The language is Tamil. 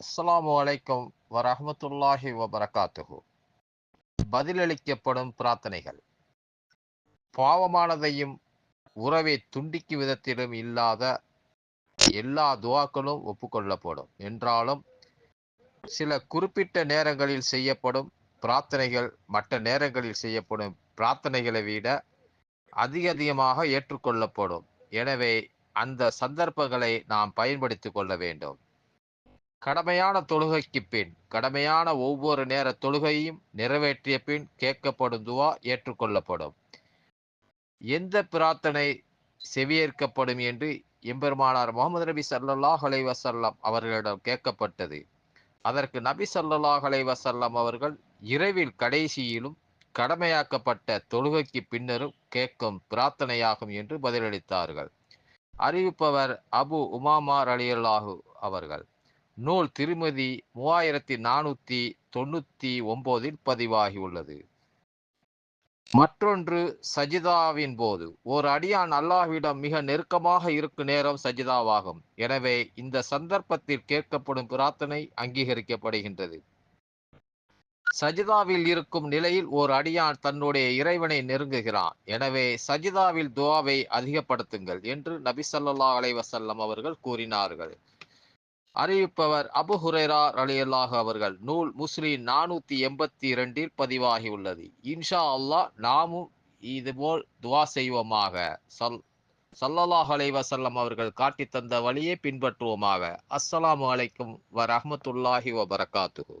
அஸ்ஸலாமு அலைக்கும் வரஹமத்துல்லாஹி வபரகாத்துஹு. பதிலளிக்கப்படும் பிரார்த்தனைகள். பாவமானதையும் உறவை துண்டிக்கும் விதத்திலும் இல்லாத எல்லா துவாக்களும் ஒப்புக்கொள்ளப்படும். என்றாலும் சில குறிப்பிட்ட நேரங்களில் செய்யப்படும் பிரார்த்தனைகள் மற்ற நேரங்களில் செய்யப்படும் பிரார்த்தனைகளை விட அதிக அதிகமாக ஏற்றுக்கொள்ளப்படும். எனவே அந்த சந்தர்ப்பங்களை நாம் பயன்படுத்தி கொள்ள வேண்டும். கடமையான தொழுகைக்கு பின் கடமையான ஒவ்வொரு நேர தொழுகையும் நிறைவேற்றிய பின் கேட்கப்படும் துவா ஏற்றுக்கொள்ளப்படும். எந்த பிரார்த்தனை செவியேற்கப்படும் என்று எம்பெருமானார் முகமது நபி சல்லாஹ் அலை வசல்லம் அவர்களிடம் கேட்கப்பட்டது. அதற்கு நபி சல்லாஹ் அலை வசல்லம் அவர்கள் இரவில் கடைசியிலும் கடமையாக்கப்பட்ட தொழுகைக்கு பின்னரும் கேட்கும் பிரார்த்தனையாகும் என்று பதிலளித்தார்கள். அறிவிப்பவர் அபு உமாமார் அலியல்லாஹு அவர்கள். நூல் திருமதி மூவாயிரத்தி நானூத்தி தொண்ணூத்தி ஒன்பதில் பதிவாகியுள்ளது. மற்றொன்று சஜிதாவின் போது. ஒரு அடியான் அல்லாஹ்விடம் மிக நெருக்கமாக இருக்கும் நேரம் சஜிதாவாகும். எனவே இந்த சந்தர்ப்பத்தில் கேட்கப்படும் பிரார்த்தனை அங்கீகரிக்கப்படுகின்றது. சஜிதாவில் இருக்கும் நிலையில் ஒரு அடியான் தன்னுடைய இறைவனை நெருங்குகிறான். எனவே சஜிதாவில் துவாவை அதிகப்படுத்துங்கள் என்று நபி சல்லா அலைவசல்லம் அவர்கள் கூறினார்கள். அறிவிப்பவர் அபு ஹுரேரா அலியல்லாஹ் அவர்கள். நூல் முஸ்லீம் நானூத்தி எண்பத்தி இரண்டில் பதிவாகியுள்ளது. இன்ஷா அல்லாஹ் நாமும் இதுபோல் துவா செய்வோமாக. சல் சல்லல்லாஹ் அலைவசல்லம் அவர்கள் காட்டி தந்த வழியை பின்பற்றுவோமாக. அஸ்ஸலாமு அலைக்கும் வ ரஹமத்துல்லாஹி வபரகாத்துஹு.